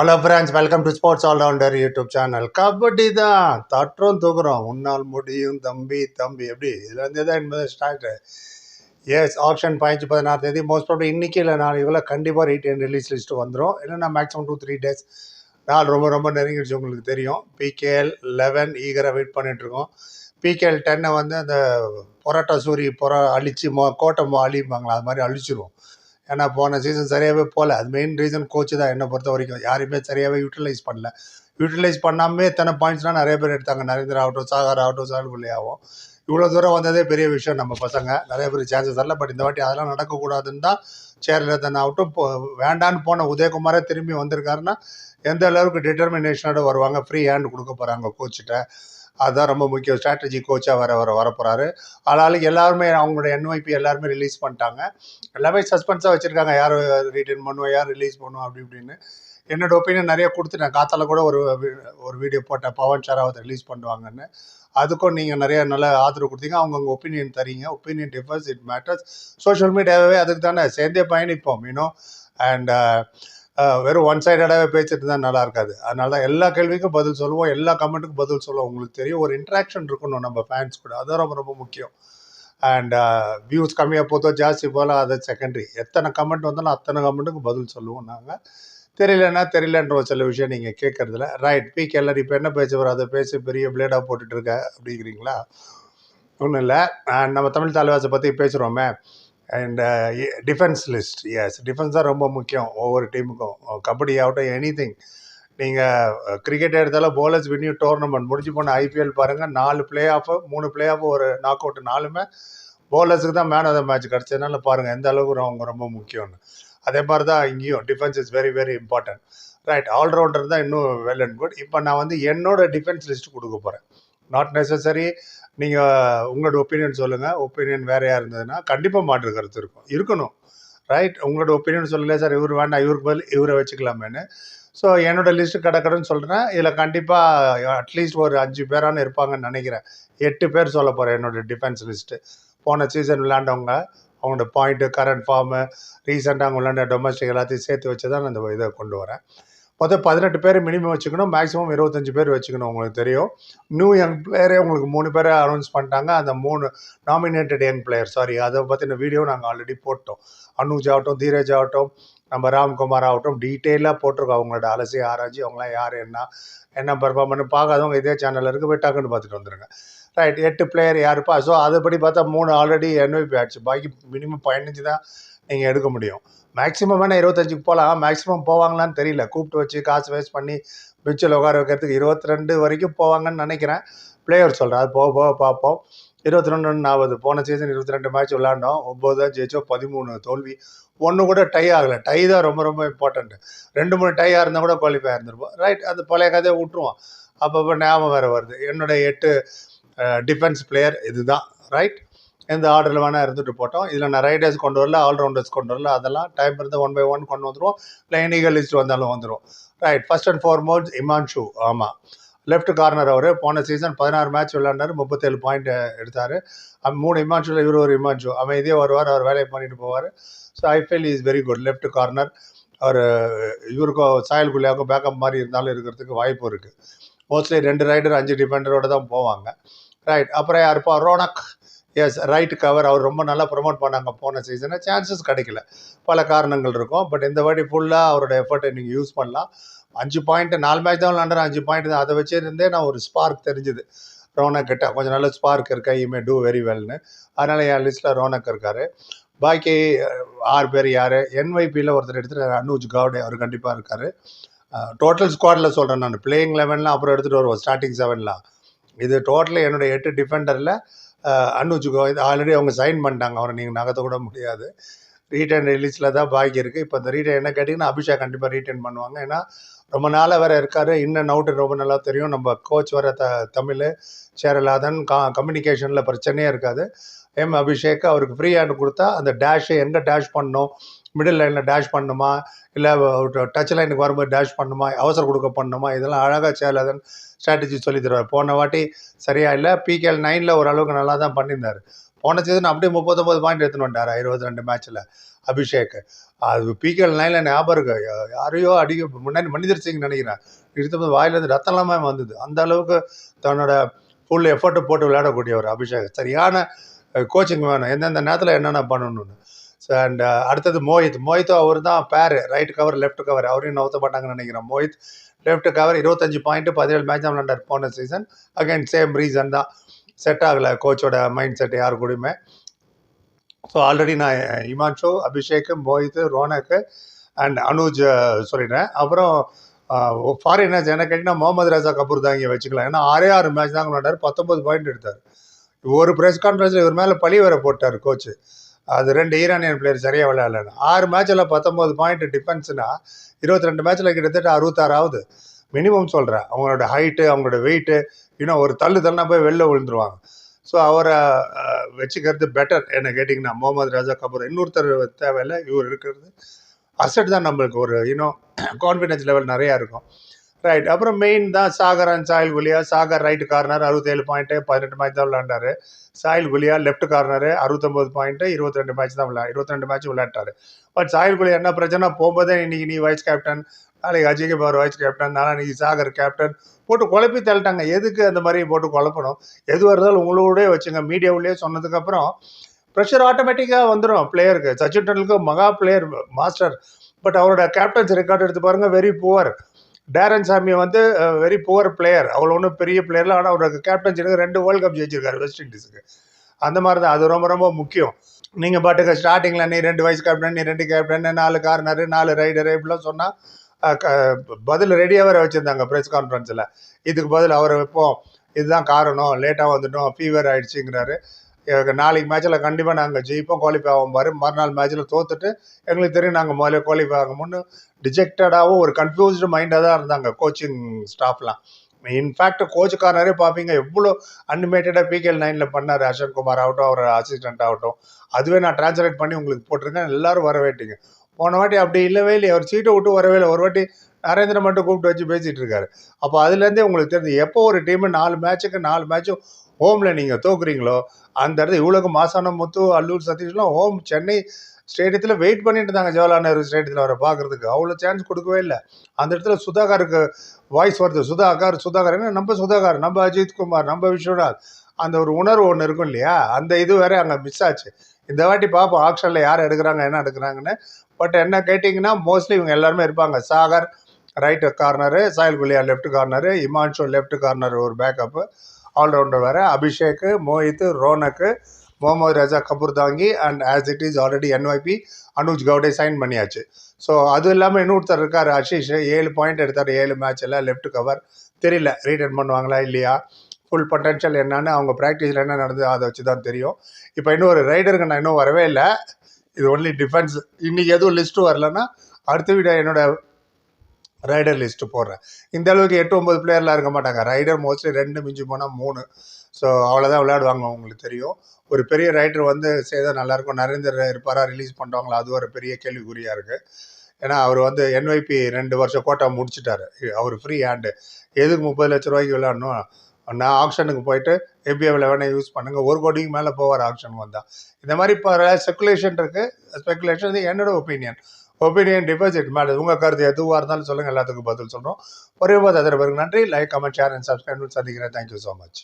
Hello friends welcome to sports allrounder YouTube channel kabaddi தான். தட்டுறோம் தூக்குறோம் உன்னால் முடியும் தம்பி தம்பி. எப்படி? இதுலேருந்து தான் என்பது ஸ்டார்ட்டு எஸ் ஆப்ஷன் பதினஞ்சு பதினாறு தேதி. மோஸ்ட் ப்ராப்ளம் இன்றைக்கி இல்லை நாளைக்குள்ள கண்டிப்பாக ரீட்டைன் ரிலீஸ் லிஸ்ட்டு வந்துடும் இல்லைன்னா மேக்ஸிமம் டூ த்ரீ டேஸ் நாள் ரொம்ப ரொம்ப நெருங்கிடுச்சு உங்களுக்கு தெரியும். பிகேஎல் லெவன் ஈகராக வெயிட் பண்ணிகிட்ருக்கோம் பிகேஎல் டென்னை வந்து அந்த பொரோட்டா சூரி பொரா அழிச்சு மோ கோட்டை மோ அழிப்பாங்களா அது மாதிரி அழிச்சிருவோம். ஏன்னா போன சீசன் சரியாகவே போகல அது மெயின் ரீசன் கோச்சு தான் என்னை பொறுத்த வரைக்கும். யாரையுமே சரியாகவே யூட்டிலைஸ் பண்ணல. யூட்டிலைஸ் பண்ணாமே இத்தனை பாயிண்ட்ஸ்லாம் நிறைய பேர் எடுத்தாங்க. நரேந்திரா ஆகட்டும் சாகர் ஆகட்டும் சால்புள்ளி ஆகும் இவ்வளோ தூரம் வந்ததே பெரிய விஷயம் நம்ம பசங்க. நிறைய பேர் சான்சஸ் தரல. பட் இந்த வாட்டி அதெல்லாம் நடக்கக்கூடாதுன்னு தான் சேரில் ஆகட்டும் போ வேண்டான்னு போன உதயகுமாரே திரும்பி வந்திருக்காருன்னா எந்த அளவுக்கு டிட்டர்மினேஷனோட வருவாங்க? ஃப்ரீ ஹேண்ட் கொடுக்க போகிறாங்க கோச்சிட்ட அதுதான் ரொம்ப முக்கியம். ஸ்ட்ராட்டஜி கோச்சாக வர வர வரப்போகிறாரு ஆளாளுக்கு எல்லாருமே அவங்களோட என்ஒய்பி எல்லாருமே ரிலீஸ் பண்ணிட்டாங்க. எல்லாமே சஸ்பென்ஸாக வச்சுருக்காங்க. யார் ரிட்டர்ன் பண்ணுவோம் யார் ரிலீஸ் பண்ணுவோம் அப்படி இப்படின்னு. என்னோட ஒப்பீனியன் நிறைய கொடுத்துட்டேன். காத்தால கூட ஒரு ஒரு வீடியோ போட்டேன். பவன் ஷராவத் ரிலீஸ் பண்ணுவாங்கன்னு. அதுக்கும் நீங்கள் நிறைய நல்ல ஆதரவு கொடுத்தீங்க. அவங்கவுங்க ஒப்பீனியன் தரீங்க. Opinion differs it matters social மீடியாவே அதுக்கு தானே. சேர்ந்தே பயணிப்போம் யூனோ அண்ட் வெறும் ஒன் சைடடாகவே பேசிட்டு தான் நல்லா இருக்காது. அதனால தான் எல்லா கேள்விக்கும் பதில் சொல்லுவோம் எல்லா கமெண்ட்டுக்கும் பதில் சொல்லுவோம். உங்களுக்கு தெரியும் ஒரு இன்ட்ராக்ஷன் இருக்கணும் நம்ம ஃபேன்ஸ் கூட. அதுதான் ரொம்ப ரொம்ப முக்கியம். அண்ட் வியூஸ் கம்மியாக போதோ ஜாஸ்தி போல அது செகண்டரி எத்தனை கமெண்ட் வந்தாலும் அத்தனை கமெண்ட்டுக்கு பதில் சொல்லுவோம் நாங்கள் தெரியலன்னா தெரியலன்ற ஒரு சில விஷயம் நீங்கள் கேட்குறதுல ரைட் பி எல்லாரும் இப்போ என்ன பேச வர அதை பேசி பெரிய பிளேடாக போட்டுட்ருக்க அப்படிங்கிறீங்களா? ஒன்றும் இல்லை. நம்ம தமிழ் தலைவாசை பற்றி பேசுகிறோமே and defence list yes defence தான் ரொம்ப முக்கியம் ஒவ்வொரு டீமுக்கும் கபடி ஆகட்டும் எனி திங் நீங்கள் கிரிக்கெட் எடுத்தாலும் போலர்ஸ் வின்யூ டோர்னமெண்ட் முடிஞ்சு போன ஐபிஎல் பாருங்கள் நாலு பிளே ஆஃப் மூணு பிளே ஆஃப் ஒரு நாக் அவுட் நாலுமே போலர்ஸுக்கு தான் மேன் ஆஃப் த மேட்ச் கிடச்சதுனால பாருங்கள் எந்த அளவுக்கு அவங்க ரொம்ப முக்கியம்னு. அதே மாதிரி தான் இங்கேயும் defence is very very important right allrounder தான் இன்னும் வெல் அண்ட் குட் இப்போ நான் வந்து என்னோட டிஃபென்ஸ் லிஸ்ட் கொடுக்க போகிறேன் நாட் நெசசரி நீங்கள் உங்களோட ஒப்பீனியன் சொல்லுங்கள் ஒப்பீனியன் வேறையாக இருந்ததுன்னா கண்டிப்பாக மாற்று கருத்து இருக்கும். இருக்கணும். ரைட் உங்களோட ஒப்பீனியன் சொல்லல சார் இவர் வேண்டாம். இவருக்கு பதில் இவரை வச்சுக்கலாமேன்னு. ஸோ என்னோடய லிஸ்ட்டு கிடக்கடன்னு சொல்கிறேன் இதில் கண்டிப்பாக அட்லீஸ்ட் ஒரு அஞ்சு பேரானு இருப்பாங்கன்னு நினைக்கிறேன். எட்டு பேர் சொல்ல போகிறேன் என்னோட டிஃபென்ஸ் லிஸ்ட்டு போன சீசன் விளையாண்டவங்க அவங்களோட பாயிண்ட்டு கரண்ட் ஃபார்மு ரீசெண்டாக அவங்க விளையாண்ட டொமஸ்டிக் எல்லாத்தையும் சேர்த்து வச்சு தான் நான் இந்த இதை கொண்டு வரேன். மொத்தம் பதினெட்டு பேர் மினிமம் வச்சுக்கணும் மேக்ஸிமம் இருபத்தஞ்சி பேர் வச்சுக்கணும் உங்களுக்கு தெரியும். நியூ யங் பிளேயரே உங்களுக்கு மூணு பேரை அனௌன்ஸ் பண்ணிட்டாங்க. அந்த மூணு நாமினேட்டட் யங் பிளேயர் சாரி அதை பற்றின வீடியோ நாங்கள் ஆல்ரெடி போட்டோம். அனுஜ் ஆகட்டும் தீரஜ் ஆகட்டும் நம்ம ராம்குமார் ஆகட்டும் டீட்டெயிலாக போட்டிருக்கோம். அவங்களோட அலசி ஆராய்ச்சி அவங்களாம் யார் என்ன என்ன பெர்ஃபார்ம் பண்ணி பார்க்காதவங்க இதே சேனலில் இருக்குது போய் டக்குன்னு பார்த்துட்டு வந்துடுங்க ரைட் எட்டு பிளேயர் யாருப்பா? ஸோ அதுபடி பார்த்தா மூணு ஆல்ரெடி என்ஒபி ஆச்சு. பாக்கி மினிமம் பதினஞ்சு தான் நீங்கள் எடுக்க முடியும். மேக்ஸிமம் வேணால் இருபத்தஞ்சுக்கு போகலாம் மேக்ஸிமம் போவாங்களான்னு தெரியல. கூப்பிட்டு வச்சு காசு வேஸ்ட் பண்ணி பிச்சில் உட்கார வைக்கிறதுக்கு இருபத்தி ரெண்டு வரைக்கும் போவாங்கன்னு நினைக்கிறேன். பிளேயர் சொல்கிறேன் அது போக போக பார்ப்போம். இருபத்தி ரெண்டு ஆகுது. போன சீசன் இருபத்தி ரெண்டு மேட்ச் விளாண்டோம் ஒம்பது தான் ஜெயிச்சோம். பதிமூணு தோல்வி. ஒன்று கூட டை ஆகலை. டை தான் ரொம்ப ரொம்ப இம்பார்ட்டண்ட் ரெண்டு மூணு டையாக இருந்தால் கூட குவாலிஃபை இருந்திருப்போம். ரைட் அது பழைய கதையை விட்டுருவோம். அப்பப்போ ஞாபகம் வேறு வருது. என்னுடைய எட்டு டிஃபென்ஸ் பிளேயர் இதுதான். ரைட் எந்த ஆர்டரில் வேணால் இருந்துட்டு போட்டோம். இதில் நான் ரைடர்ஸ் கொண்டு வரல ஆல்ரவுண்டர்ஸ் கொண்டு வரல. அதெல்லாம் டைம் இருந்து ஒன் பை ஒன் கொண்டு வந்துடுவோம் இல்லை எனிகல் லிஸ்ட் வந்தாலும் வந்துடும் right first and foremost Himanshu ஆமாம் லெஃப்ட் கார்னர் அவர். போன சீசன் பதினாறு மேட்ச் விளையாண்டார் முப்பத்தேழு பாயிண்ட் எடுத்தார். மூணு இமான்ஷுவில் இவர் ஒரு இமான்ஷு அமைதியே வருவார் அவர் வேலையை பண்ணிட்டு போவார். So I feel is very good left corner அவர் இவருக்கும் சாயல் குள்ளியாவுக்கும் பேக்கப் மாதிரி இருந்தாலும் இருக்கிறதுக்கு வாய்ப்பு இருக்குது மோஸ்ட்லி ரெண்டு ரைடர் அஞ்சு டிஃபெண்டரோடு தான் போவாங்க. ரைட் அப்புறம் யாருப்பா ரோனக். எஸ் ரைட் கவர் அவர் ரொம்ப நல்லா ப்ரொமோட் பண்ணாங்க போன சீசனை சான்சஸ் கிடைக்கல. பல காரணங்கள் இருக்கும். பட் இந்த வாட்டி ஃபுல்லாக அவரோட எஃபர்ட்டை நீங்கள் யூஸ் பண்ணலாம். அஞ்சு பாயிண்ட் நாலு மேட்ச் தான் விளாண்டுறேன் அஞ்சு பாயிண்ட் தான். அதை வச்சிருந்தே நான் ஒரு ஸ்பார்க் தெரிஞ்சுது. ரோனக் கிட்ட. கொஞ்சம் நல்ல ஸ்பார்க் இருக்கா? மே டூ வெரி வெல்னு அதனால் என் லிஸ்ட்டில் ரோனக் இருக்கார். பாக்கி ஆறு பேர் யார்? என்ஒய்பியில் ஒருத்தர் எடுத்துகிட்டு அனுஜ் கவுடே. அவர் கண்டிப்பாக இருக்கார். டோட்டல் ஸ்குவாடில் சொல்கிறேன் நான். பிளேயிங் லெவன்லாம் அப்புறம் எடுத்துகிட்டு வருவோம். ஸ்டார்டிங் செவன்லாம் இது டோட்டல் என்னுடைய எட்டு டிஃபெண்டரில் அனுஜுக்கோ இது ஆல்ரெடி அவங்க சைன் பண்ணிட்டாங்க. அவரை நீங்கள் நகர்த்த கூட முடியாது. ரீட்டைன் ரிலீஸில் தான் பாக்கி இருக்குது இப்போ இந்த ரீட்டைன் என்ன கேட்டிங்கன்னா அபிஷேக் கண்டிப்பாக ரீட்டைன் பண்ணுவாங்க. ஏன்னா ரொம்ப நாளாக வேறு இருக்கார். இன்னும் அவுட்டு ரொம்ப நல்லா தெரியும். நம்ம கோச் வர த தமிழ் சேரலாதன் கா கம்யூனிகேஷனில் பிரச்சனையே இருக்காது. எம் அபிஷேக் அவருக்கு ஃப்ரீ ஹேண்ட் கொடுத்தா அந்த டேஷை எங்கே டேஷ் பண்ணணும்? மிடில் லைனில் டேஷ் பண்ணணுமா இல்லை டச் லைனுக்கு வரும்போது டேஷ் பண்ணுமா? அவசர கொடுக்க பண்ணணுமா இதெல்லாம் அழகாக சேலதன் ஸ்ட்ராட்டஜி சொல்லி தருவார். போன வாட்டி சரியா இல்லை பிகேஎல் நைனில் ஓரளவுக்கு நல்லா தான் பண்ணியிருந்தார். போன சீசன் அப்படியே முப்பத்தொம்பது பாயிண்ட் எடுத்துன்னு வந்தாரா இருபத்தி ரெண்டு மேட்ச்சில் அபிஷேக். அது பிகேஎல் நைனில் ஞாபகம் இருக்கு. யாரையோ அடிக்க முன்னாடி மனிதர் சிங் நினைக்கிறேன். எடுத்தபோது வாயிலேருந்து ரத்தம் இல்லாமல் வந்தது. அந்த அளவுக்கு தன்னோட ஃபுல் எஃபர்ட்டு போட்டு விளையாடக்கூடியவர் அபிஷேக். சரியான கோச்சிங் வேணும். எந்தெந்த நேரத்தில் என்னென்ன பண்ணணும்னு. அண்ட் uh, அடுத்தது மோஹித். மோஹித்தும் அவர் தான் பேர் ரைட் கவர் லெஃப்ட் கவர் அவரையும் நவுத்த மாட்டாங்கன்னு நினைக்கிறேன். மோஹித் லெஃப்ட் கவர் இருபத்தஞ்சு பாயிண்ட் பதினேழு மேட்ச் தான் விளையாண்டார் போன சீசன் அகைன் சேம் ரீசன் தான். செட் ஆகலை கோச்சோட மைண்ட் செட் யார் கூடயுமே. ஸோ ஆல்ரெடி நான் uh, Himanshu Abhishek Mohit Ronak and Anuj ah, சொல்லிட்டேன். அப்புறம் ஃபாரினர்ஸ் என்ன கேட்டிங்கன்னா முகமது ரஜா கபூர் தான் இங்கே வச்சுக்கலாம். ஏன்னா ஆறே ஆறு மேட்ச் தான் விளையாண்டார் பத்தொம்பது பாயிண்ட் எடுத்தார். ஒரு ப்ரெஸ் கான்ஃபரன்ஸில் இவர் மேலே பழி வர போட்டார் கோச்சு அது ரெண்டு ஈரானியன் பிளேயர் சரியாக விளையாடலன்னு. ஆறு மேட்ச்சில் பத்தொம்போது பாயிண்ட் டிஃபென்ஸ்னா இருபத்தி ரெண்டு மேட்ச்சில் கிட்டத்தட்ட அறுபத்தாறு ஆகுது மினிமம் சொல்கிறேன் அவங்களோட ஹைட்டு அவங்களோட வெயிட்டு இன்னும் ஒரு தள்ளு தள்ளினா போய் வெளில விழுந்துருவாங்க. ஸோ அவரை வச்சுக்கிறது பெட்டர் என்ன கேட்டிங்கன்னா முகமது ராஜா கபூர் இன்னொருத்தர் தேவையில்லை இவர் இருக்கிறது. அசட் தான் நம்மளுக்கு ஒரு இன்னும் கான்ஃபிடன்ஸ் லெவல் நிறையா இருக்கும். ரைட் அப்புறம் மெயின் தான் Sagar and Sahil Gulia Sagar right corner அறுபத்தேழு பாயிண்ட்டு பதினெட்டு மேட்ச் தான் விளையாண்டாரு. சாயில் குலியா லெஃப்ட் கார்னரு அறுபத்தொம்பது பாயிண்ட்டு இருபத்தி ரெண்டு மேட்ச் தான் விளையா இருபத்தி ரெண்டு மேட்ச் விளையாட்டாரு பட் சாயில் குலியா என்ன பிரச்சனை? போகும்போதே இன்னைக்கு நீ வைஸ் கேப்டன் நாளைக்கு அஜய் குமார் வைஸ் கேப்டன் நாளைக்கு சாகர் கேப்டன் போட்டு குழப்பி தள்ளிட்டாங்க. எதுக்கு அந்த மாதிரி போட்டு குழப்பணும்? எதுவாக இருந்தாலும் உங்களோடய வச்சுங்க. மீடியாவிலேயே சொன்னதுக்கப்புறம் ப்ரெஷர் ஆட்டோமேட்டிக்காக வந்துடும் பிளேயருக்கு சச்சின் டெண்டுல்கர் மகா பிளேயர் மாஸ்டர் பட் அவரோட கேப்டன்ஸ் ரெக்கார்ட் எடுத்து பாருங்கள் வெரி புவர் டேரன் சாமி வந்து வெரி புவர் பிளேயர் அவ்வளோ ஒன்றும் பெரிய பிளேயர்ல ஆனால் அவருக்கு கேப்டன்ஸிக்கு ரெண்டு வேர்ல்ட் கப் ஜெயிச்சிருக்காரு வெஸ்ட் இண்டீஸுக்கு அந்த மாதிரி தான். அது ரொம்ப ரொம்ப முக்கியம். நீங்கள் பாட்டுக்கு ஸ்டார்டிங்கில் நீ ரெண்டு வைஸ் கேப்டன் நீ ரெண்டு கேப்டன் நாலு கார்னரு நாலு ரைடரு இப்படிலாம் சொன்னால் பதில் ரெடியாக வேறு வச்சுருந்தாங்க ப்ரெஸ் கான்ஃபரன்ஸில் இதுக்கு பதில் அவரை வைப்போம். இதுதான் காரணம். லேட்டாக வந்துட்டோம். ஃபீவர் ஆகிடுச்சிங்கிறாரு நாளைக்கு மேட்ச்சில் கண்டிப்பாக நாங்கள் ஜெயிப்போம் குவாலிஃபை ஆகும் பாரு. மறுநாள் மேட்ச்சில் தோத்துட்டு எங்களுக்கு தெரியும் நாங்கள் முதல்ல குவாலிஃபை ஆகும்னு டிஜெக்டடாகவும் ஒரு கன்ஃபியூஸ்டு மைண்டாக தான் இருந்தாங்க கோச்சிங் ஸ்டாஃப்லாம் இன்ஃபேக்ட் கோச்சுக்காரரே பார்ப்பீங்க எவ்வளோ அனிமேட்டடாக பிகேஎல் நைனில் பண்ணார். அசோக் குமார் ஆகட்டும் அவர் அசிஸ்டன்ட் ஆகட்டும். அதுவே நான் டிரான்ஸ்லேட் பண்ணி உங்களுக்கு போட்டிருக்கேன். எல்லாரும் வரவேட்டிங்க போன வாட்டி அப்படி இல்லவே இல்லை அவர் சீட்டை விட்டு வரவே இல்லை. ஒரு வாட்டி நரேந்திர மட்டும் கூப்பிட்டு வச்சு பேசிகிட்டு இருக்காரு. அப்போ அதுலேருந்தே உங்களுக்கு தெரிஞ்சு எப்போ ஒரு டீமு நாலு மேட்ச்சுக்கு நாலு மேட்சும் ஹோமில் நீங்கள் தோக்குறீங்களோ அந்த இடத்துல இவ்வளோக்கு மாசான முத்து அல்லூர் சதீஷ்லாம் ஹோம் சென்னை ஸ்டேடியத்தில் வெயிட் பண்ணிட்டு இருந்தாங்க ஜவஹர்லால் நேரு ஸ்டேடியத்தில் அவரை பார்க்குறதுக்கு. அவ்வளோ சான்ஸ் கொடுக்கவே இல்லை. அந்த இடத்துல சுதாகருக்கு வாய்ஸ் வருது. சுதாகர் சுதாகர் என்ன நம்ம சுதாகர் நம்ம அஜித் குமார் நம்ம விஸ்வநாத் அந்த ஒரு உணர்வு ஒன்று இருக்கும் இல்லையா? அந்த இது வேற அங்கே மிஸ் ஆச்சு. இந்த வாட்டி பார்ப்போம் ஆக்ஷனில் யார் எடுக்கிறாங்க என்ன எடுக்கிறாங்கன்னு. பட் என்ன கேட்டிங்கன்னா மோஸ்ட்லி இவங்க எல்லாருமே இருப்பாங்க. Sagar right corner Sahil Gulia left corner Himanshu left corner ஒரு பேக்கப்பு ஆல்ரவுண்டர் வேறு Abhishek Mohit Ronak Mohammadreza Kaboudrahangi and as it is already NYP Anuj Gawade sign பண்ணியாச்சு. ஸோ அது இல்லாமல் இன்னொருத்தர் இருக்கார் அஷீஷ் ஏழு பாயிண்ட் எடுத்தார் ஏழு மேட்ச்சில் லெஃப்ட் கவர் தெரியல ரீட்டர்ன் பண்ணுவாங்களா இல்லையா? ஃபுல் பொட்டன்ஷியல் என்னன்னு அவங்க ப்ராக்டிஸில் என்ன நடந்தது அதை வச்சு தான் தெரியும். இப்போ இன்னும் ஒரு ரைடருக்கு நான் இன்னும் வரவே இல்லை. இது ஒன்லி டிஃபென்ஸ் இன்றைக்கி எதுவும் லிஸ்ட்டு வரலன்னா அடுத்த வீடியோ என்னோட ரைடர் லிஸ்ட்டு போடுறேன். இந்த அளவுக்கு எட்டு ஒம்பது பிளேயர்லாம் இருக்க மாட்டாங்க. ரைடர் மோஸ்ட்லி ரெண்டு மிஞ்சி போனால் மூணு. ஸோ அவ்வளோதான் விளையாடுவாங்க உங்களுக்கு தெரியும். ஒரு பெரிய ரைடர் வந்து செய்தால் நல்லாயிருக்கும் நரேந்தர் இருப்பாரா ரிலீஸ் பண்ணுறாங்களா அது ஒரு பெரிய கேள்விக்குறியாக இருக்குது ஏன்னா அவர் வந்து என்ஒய்பி ரெண்டு வருஷம் கோட்டா முடிச்சிட்டாரு. அவர் ஃப்ரீ ஹேண்டு எதுக்கு முப்பது லட்ச ரூபாய்க்கு விளையாடணும்? நான் ஆப்ஷனுக்கு போயிட்டு ஏபிஎம் வேணால் யூஸ் பண்ணுங்கள் ஒரு கோடிக்கு மேலே போவார் ஆப்ஷன் வந்தால் இந்த மாதிரி இப்போ செக்குலேஷன் இருக்குது ஸ்பெக்குலேஷன் இது என்னோட ஒப்பீனியன் ஒப்பீனியன் டிபாசிட் மேலே உங்கள் கருத்து எதுவாக இருந்தாலும் சொல்லுங்கள் எல்லாத்துக்கும் பதில் சொல்கிறோம் ஒரே போது அதற்கு பிறகு நன்றி. Like comment share and subscribe சந்திக்கிறேன். Thank you so much